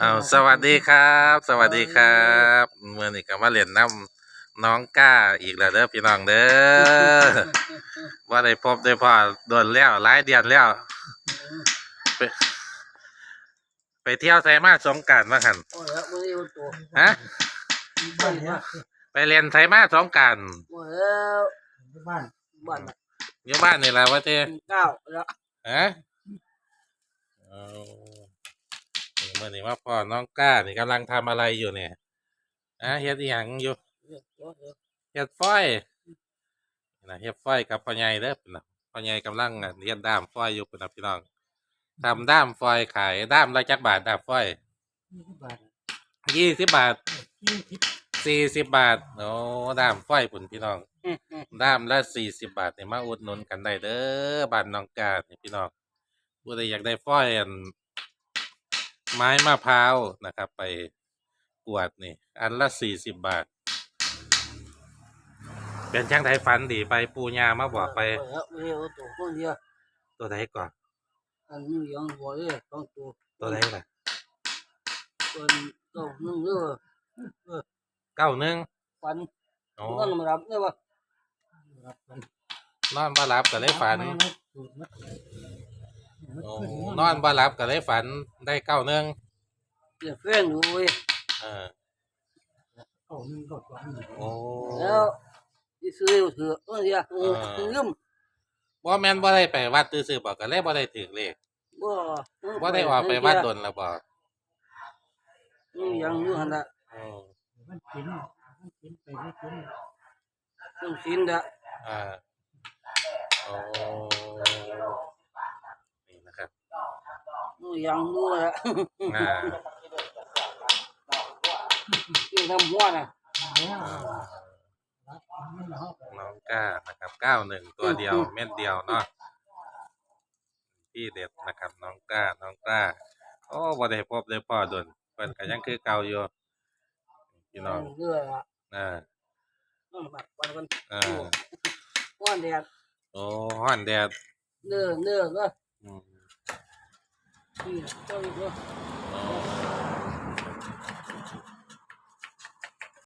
อ้าวสวัสดีครับ สวัสดีครับเมื่อนี้ก็มาเรียนน้ำน้องก้าอีกแล้วเด้อพี่น้องเด้อว่าได้พบได้พอโดนแล้วหลายเดือนแล้วไปไปเที่ยวไซมาสงกรารมาหันโอ้ยแล้วมืออยู่ตัวฮะบ้านเนี่ยไปเรียนไซมาสงกรารโอ้ยแล้วบ้านบ้านน่ะอยู่บ้านนี่แหละว่าเจ้เก้าแล้วฮะเอาเมื่อนี้ว่าพ่อน้องก้านี่กำลังทำอะไรอยู่เนี่ยฮะเฮ็ดอหยังอยู่เฮ็ดฝ้อยนะเฮ็ดฝ้อยกับพ่อใหญ่เด้อพุ่นนะพ่อใหญ่กำลังอะเฮ็ดด้ามฝ้อยอยู่พุ่นนะพี่น้องทำด้ามฝ้อยขายด้ามละจักบาทด้ามฝ้อยยี่สิบบาทยี่สิบบาทยี่สิบสี่สิบบาทโอ้ด้ามฝ้อยพุ่นพี่น้องอืมอืมด้ามละสี่สิบบาทนี่มาอุดหนุนกันได้เด้อบ้านน้องกาดนี่พี่น้องผู้ใดอยากได้ฝ้อยอัน ไม้มะพร้าวนะครับ ไปกวดนี่อันละสี่สิบบาท เป็นช่างไทยฝันดีไปปูญามาบอกไปโอ้ยแล้วมืออยู่ตัวคนเดียวตัวไหนก่อนอันนี้ยังบ่เลยต้องตัวตัวไหนล่ะตัวตัวนึงเด้อเก้าหนึ่งฝันโอ้มันมารับได้ป่ะรับมันนอนบ่หลับก็เลยฝันสูตรมัด โอ้นอนบ่หลับก็เลยฝันได้เก้าหนึ่งเปลี่ยนแฟนดูเว้ยเออเก้าหนึ่งเก้าสองหนึ่งโอ้แล้วที่ซื้อเถือะเออเดียวเออลืมบ่แม่นบ่ได้ไปวัดซื่อๆบอกก็เลยบ่ได้ถือเลขบ่บ่ได้ออกไปวัดดนแล้วบ่นี่ยังอยู่หั่นน่ะอืมมันกินมันกินไปไม่กินต้องสินดะอ่าโอ้นี่นะครับ นี่ ยังอยู่ละอ่าที่ทำหัวน่ะแล้วรับมันเนาะน้องก้านะครับเก้าหนึ่งตัวเดียวเม็ดเดียวเนาะที่เด็ดนะครับน้องก้าน้องก้าโอ้บ่ได้พบได้พ่อดนเพิ่นก็ยังคือเก่าอยู่พี่น้องเรื่อยละอ่านั่นบัดวันกันอ่าหัวแดดโอ้ฮ้อนแดดเนื้อเนื้อก็ อืมที่เจ้าอีกว่า